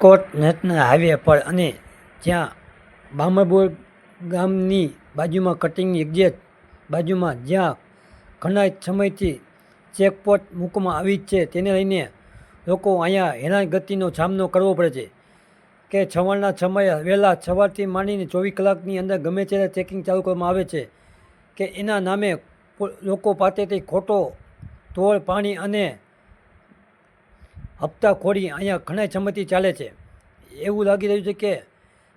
કોટ national highway પર અને જ્યાં બામરબોર ગામની બાજુમાં કટિંગ એક્ઝેટ બાજુમાં જ્યાં ઘણા સમયથી ચેકપોસ્ટ મૂકવામાં આવી જ છે, તેને લઈને લોકો અહીંયા હેરાનગતિનો સામનો કરવો પડે છે કે સવારના સમયે વહેલા સવારથી માંડીને ચોવીસ કલાકની અંદર ગમે ત્યારે ચેકિંગ ચાલુ કરવામાં આવે છે કે એના નામે લોકો પાસેથી ખોટો તોડ, પાણી અને હપ્તાખોરી અહીંયા ઘણા સમયથી ચાલે છે. એવું લાગી રહ્યું છે કે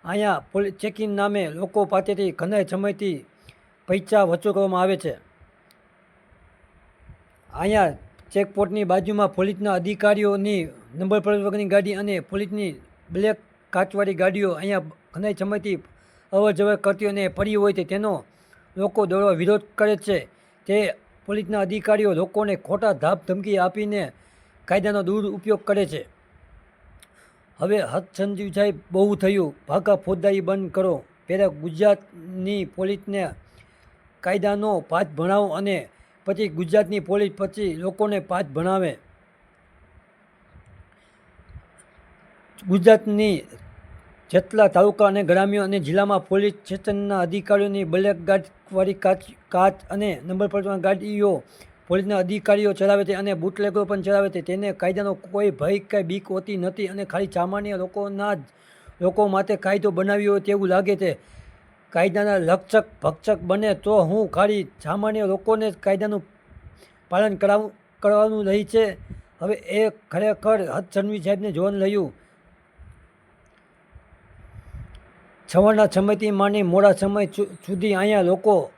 અહીંયા પોલીસ ચેકિંગ નામે લોકો પાસેથી ઘણા સમયથી પૈસા વસૂલ કરવામાં આવે છે. અહીંયા ચેકપોસ્ટની બાજુમાં પોલીસના અધિકારીઓની નંબર પ્લેટ વગરની ગાડી અને પોલીસની બ્લેક કાચવાળી ગાડીઓ અહીંયા ઘણા સમયથી અવર જવર કરતી અને પડી હોય છે. તેનો લોકો દોડવા વિરોધ કરે છે. તે પોલીસના અધિકારીઓ લોકોને ખોટા ધાપ ધમકી આપીને કાયદાનો દુરુપયોગ કરે છે. હવે હદ સાહેબ બહુ થયું. ભાગા ફોજદારી બંધ કરો. પહેલાં ગુજરાતની પોલીસને કાયદાનો પાઠ ભણાવો અને પછી ગુજરાતની પોલીસ પછી લોકોને પાઠ ભણાવે. ગુજરાતની જેટલા તાલુકા અને ગ્રામ્ય અને જિલ્લામાં પોલીસ સ્ટેશનના અધિકારીઓની બ્લેક ગાર્ડવાળી કાચ કાચ અને નંબર પર ગાડીઓ પોલીસના અધિકારીઓ ચલાવે છે અને બુટલેગરો પણ ચલાવે છે. તેને કાયદાનો કોઈ ભય કે બીક હોતી નથી અને ખાલી સામાન્ય લોકોના જ લોકો માટે કાયદો બનાવ્યો હોય તેવું લાગે છે. કાયદાના લક્ષક ભક્ષક બને તો હું ખાલી સામાન્ય લોકોને જ કાયદાનું પાલન કરાવ, કરવાનું રહી છે. હવે એ ખરેખર હદ સનવી સાહેબને જોવાનું રહ્યું. સવારના સમયથી માંડી મોડા સમય સુધી અહીંયા લોકો